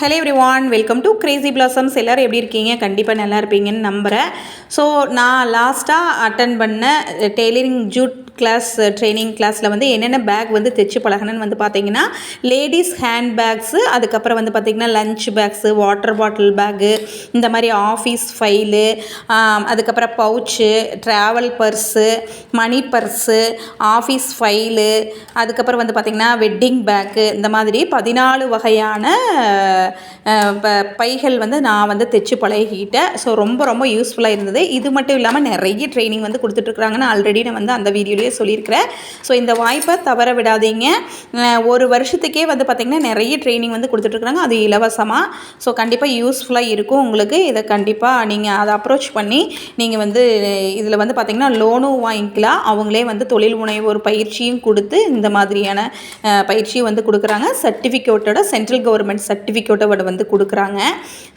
Hello every one welcome to crazy blossoms எல்லோரும் எப்படி இருக்கீங்க? கண்டிப்பாக நல்லா இருப்பீங்கன்னு நம்புகிறேன் ஸோ நான் லாஸ்ட்டாக அட்டன் பண்ண eh, tailoring jute class training கிளாஸில் வந்து என்னென்ன பேக் வந்து தைச்சு பழகணும்னு வந்து பார்த்தீங்கன்னா லேடிஸ் ஹேண்ட் பேக்ஸு அதுக்கப்புறம் வந்து பார்த்திங்கன்னா lunch bags water bottle bag இந்த மாதிரி ஆஃபீஸ் ஃபைலு அதுக்கப்புறம் pouch travel purse money purse office file அதுக்கப்புறம் வந்து பார்த்திங்கன்னா வெட்டிங் பேக்கு இந்த மாதிரி பதினாலு வகையான பைகள் வந்து நான் வந்து தைச்சு பழகிக்கிட்டேன். ஸோ ரொம்ப ரொம்ப யூஸ்ஃபுல்லாக இருந்தது. இது மட்டும் இல்லாமல் நிறைய ட்ரைனிங் வந்து கொடுத்துட்ருக்குறாங்கன்னு ஆல்ரெடி நான் வந்து அந்த வீடியோலேயே சொல்லியிருக்கிறேன். ஸோ இந்த வாய்ப்பை தவற விடாதீங்க. ஒரு வருஷத்துக்கே வந்து பார்த்திங்கன்னா நிறைய ட்ரைனிங் வந்து கொடுத்துட்ருக்குறாங்க. அது இலவசமாக ஸோ கண்டிப்பாக யூஸ்ஃபுல்லாக இருக்கும் உங்களுக்கு. இதை கண்டிப்பாக நீங்கள் அதை அப்ரோச் பண்ணி நீங்கள் வந்து இதில் வந்து பார்த்திங்கன்னா லோனும் வாங்கிக்கலாம். அவங்களே வந்து தொழில் முனைவோர் பயிற்சியும் கொடுத்து இந்த மாதிரியான பயிற்சியும் வந்து கொடுக்குறாங்க. சர்டிஃபிகேட்டோட சென்ட்ரல் கவர்மெண்ட் சர்டிஃபிகேட்டோட வந்து கொடுக்குறாங்க.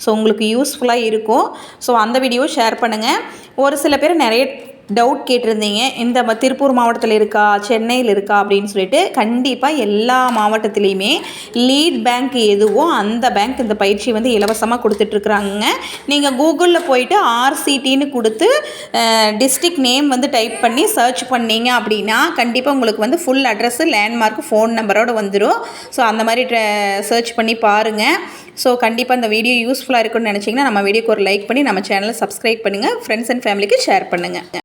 ஸோ உங்களுக்கு யூஸ்ஃபுல்லாக இருக்கும். ஸோ அந்த வீடியோ ஷேர் பண்ணுங்கள் ஒரு சில பேர் நிறைய டவுட் கேட்டிருந்தீங்க. இந்த திருப்பூர் மாவட்டத்தில் இருக்கா சென்னையில் இருக்கா அப்படின்னு சொல்லிட்டு கண்டிப்பாக எல்லா மாவட்டத்துலேயுமே லீட் பேங்க் எதுவோ அந்த பேங்க் இந்த பயிற்சி வந்து இலவசமாக கொடுத்துட்ருக்குறாங்க நீங்கள் கூகுளில் போயிட்டு ஆர்சிடின்னு கொடுத்து டிஸ்ட்ரிக் நேம் வந்து டைப் பண்ணி சர்ச் பண்ணீங்க அப்படின்னா கண்டிப்பாக உங்களுக்கு வந்து ஃபுல் அட்ரஸ்ஸு லேண்ட்மார்க் ஃபோன் நம்பரோடு வந்துடும் ஸோ அந்த மாதிரி சர்ச் பண்ணி பாருங்கள் ஸோ கண்டிப்பாக இந்த வீடியோ யூஸ்ஃபுல்லாக இருக்குன்னு நினச்சிங்கன்னா நம்ம வீடியோக்கு ஒரு லைக் பண்ணி நம்ம சேனலை சப்ஸ்கிரைப் பண்ணுங்கள் ஃப்ரெண்ட்ஸ் அண்ட் ஃபேமிலிக்கு ஷேர் பண்ணுங்கள்